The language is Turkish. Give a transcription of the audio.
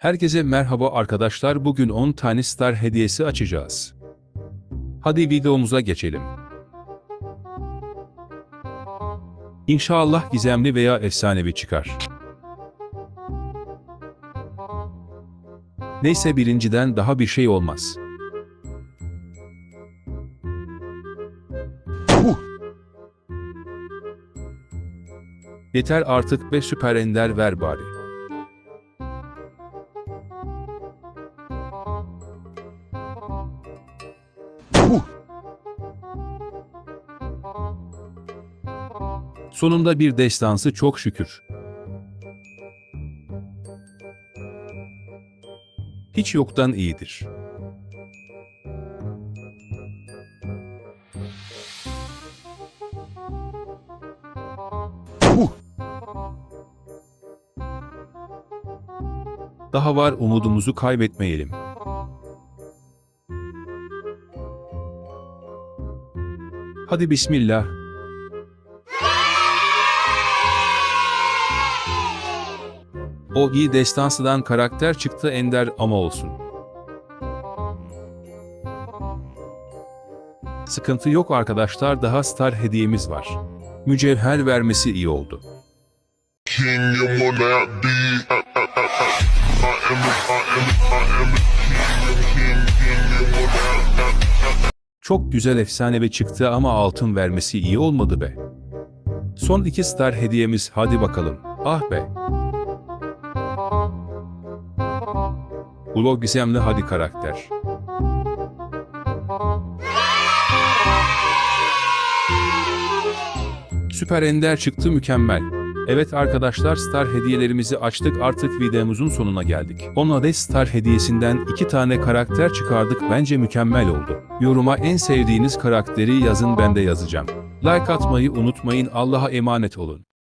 Herkese merhaba arkadaşlar bugün 10 tane star hediyesi açacağız. Hadi videomuza geçelim. İnşallah gizemli veya efsanevi çıkar. Neyse birinciden daha bir şey olmaz. Yeter artık ve süper ender ver bari. Sonunda bir destansı çok şükür. Hiç yoktan iyidir. Daha var umudumuzu kaybetmeyelim. Hadi bismillah. O iyi destansıdan karakter çıktı ender ama olsun. Sıkıntı yok arkadaşlar daha star hediyemiz var. Mücevher vermesi iyi oldu. Çok güzel efsanevi çıktı ama altın vermesi iyi olmadı be. Son iki star hediyemiz hadi bakalım. Ah be. Ulo gizemli hadi karakter. Süper Ender çıktı mükemmel. Evet arkadaşlar star hediyelerimizi açtık artık videomuzun sonuna geldik. 10 adet star hediyesinden 2 tane karakter çıkardık bence mükemmel oldu. Yoruma en sevdiğiniz karakteri yazın ben de yazacağım. Like atmayı unutmayın Allah'a emanet olun.